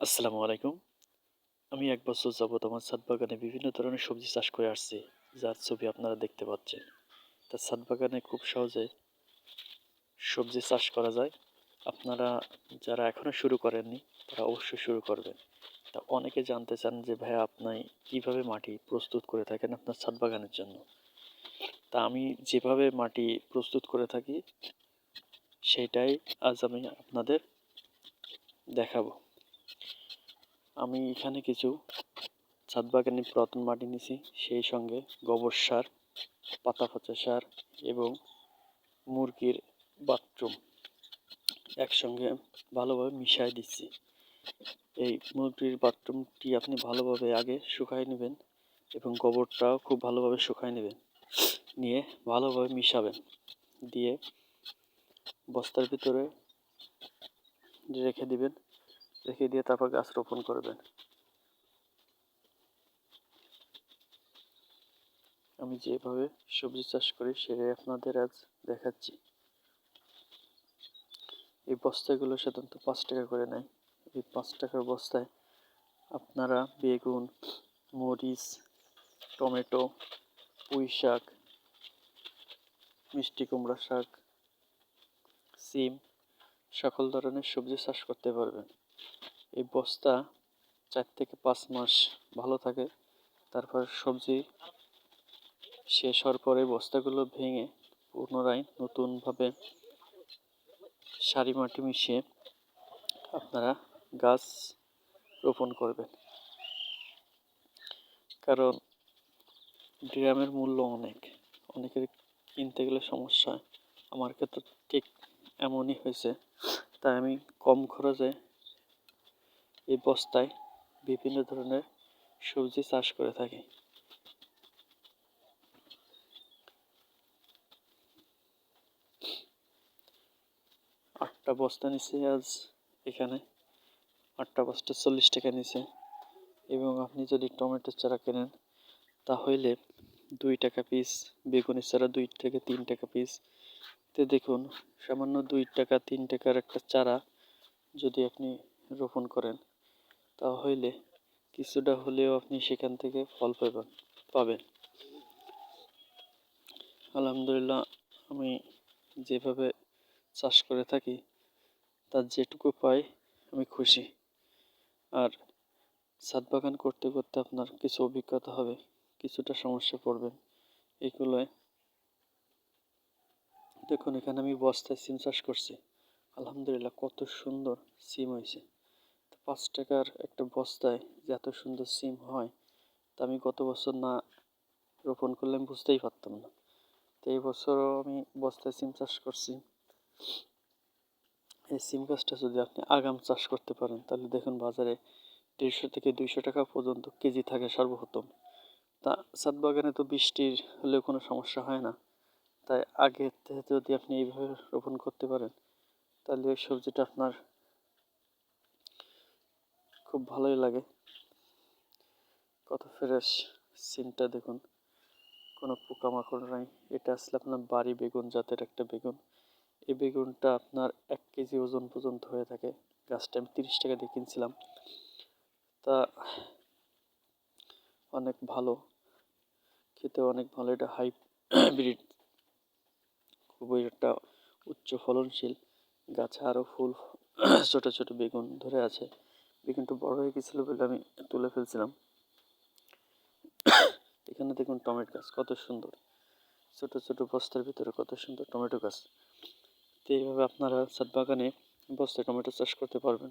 আসসালামু আলাইকুম। আমি এক বছর যাবত আমার ছাদ বাগানে বিভিন্ন ধরনের সবজি চাষ করে আসছি, যার ছবি আপনারা দেখতে পাচ্ছেন। তা ছাদ বাগানে খুব সহজে সবজি চাষ করা যায়। আপনারা যারা এখনও শুরু করেননি, তারা অবশ্যই শুরু করবেন। তা অনেকে জানতে চান যে, ভাইয়া, আপনি কীভাবে মাটি প্রস্তুত করে থাকেন আপনার ছাদ বাগানের জন্য? তা আমি যেভাবে মাটি প্রস্তুত করে থাকি, সেটাই আজ আমি আপনাদের দেখাবো। আমি এখানে কিছু ছাদ বাগানে পুরাতন মাটি নিছি সেই সঙ্গে গোবর সার, পাতা পচা সার এবং মুরগির বাথরুম একসঙ্গে ভালোভাবে মিশাই দিচ্ছি। এই মুরগির বাথরুমটি আপনি ভালোভাবে আগে শুকাই নেবেন এবং গোবরটাও খুব ভালোভাবে শুকাই নেবেন। নিয়ে ভালোভাবে মিশাবেন। দিয়ে বস্তার ভিতরে রেখে দিবেন। রেখে দিয়ে তারপর গাছ রোপণ করবেন। আমি যেভাবে সবজি চাষ করি, সেটাই আপনাদের আজ দেখাচ্ছি। এই বস্তাগুলো সাধারণত পাঁচ টাকা করে নেয়। এই পাঁচ টাকার বস্তায় আপনারা বেগুন, মরিচ, টমেটো, পুঁই শাক, মিষ্টি কুমড়া শাক, সিম, সকল ধরনের সবজি চাষ করতে পারবেন। এই বস্তা চার থেকে পাঁচ মাস ভালো থাকে। তারপর সবজি শেষ হওয়ার পরে বস্তাগুলো ভেঙে পুনরায় নতুনভাবে সারি মাটি মিশিয়ে আপনারা গাছ রোপণ করবেন। কারণ ড্রামের মূল্য অনেক। অনেকের কিনতে গেলে সমস্যা আমার ক্ষেত্রে ঠিক এমনই হয়েছে। তাই আমি কম খরচে এই বস্তায় বিভিন্ন ধরনের সবজি চাষ করে থাকি। আটটা বস্তা নিছে আজ এখানে। আটটা বস্তা চল্লিশ টাকা নিছে। এবং আপনি যদি টমেটোর চারা কেনেন, তাহলে দুই টাকা পিস বেগুনের চারা দুই থেকে তিন টাকা পিস তে দেখুন, সামান্য দুই টাকা, তিন টাকার একটা চারা যদি আপনি রোপণ করেন তাহলে কিছুটা হলেও আপনি সেখান থেকে ফল পাবেন পাবেন। আলহামদুলিল্লাহ, আমি যেভাবে চাষ করে থাকি, তার যেটুকু পাই আমি খুশি। আর ছাদ বাগান করতে করতে আপনার কিছু অভিজ্ঞতা হবে, কিছুটা সমস্যা পড়বেন এগুলোয় দেখুন, এখানে আমি বস্তায় সিম চাষ করছি। আলহামদুলিল্লাহ, কত সুন্দর সিম হয়েছে। পাঁচ টাকার একটা বস্তায় এত সুন্দর সিম হয়, তা আমি গত বছর না রোপণ করলে আমি বুঝতেই পারতাম না। তো এই বছরও আমি বস্তায় সিম চাষ করছি। এই সিম গাছটা যদি আপনি আগাম চাষ করতে পারেন, তাহলে দেখুন বাজারে দেড়শো থেকে দুইশো টাকা পর্যন্ত কেজি থাকে সর্বপ্রথম। তা ছাদ বাগানে তো বৃষ্টির হলেও কোনো সমস্যা হয় না। তাই আগে যদি আপনি এইভাবে রোপণ করতে পারেন, তাহলে সবজিটা আপনার খুব ভালোই লাগে। কত ফ্রেশ সিমটা দেখুন। কোনো পোকামাকড় নাই। এটা আসলে আপনার বাড়ি বেগুন জাতের একটা বেগুন। এই বেগুনটা আপনার এক কেজি ওজন পর্যন্ত হয়ে থাকে। গাছটা আমি তিরিশ টাকা দিয়ে কিনছিলাম। তা অনেক ভালো। খেতে অনেক ভালো। এটা হাইব্রিড খুবই একটা উচ্চ ফলনশীল। গাছে আরও ফুল, ছোট ছোট বেগুন ধরে আছে। বেগুনটা বড় হয়ে গেছিল বলে আমি তুলে ফেলছিলাম। এখানে দেখুন টমেটো গাছ, কত সুন্দর। ছোটো ছোটো বস্তার ভিতরে কত সুন্দর টমেটো গাছ। তো এইভাবে আপনারা ছাদ বাগানে বস্তায় টমেটো চাষ করতে পারবেন।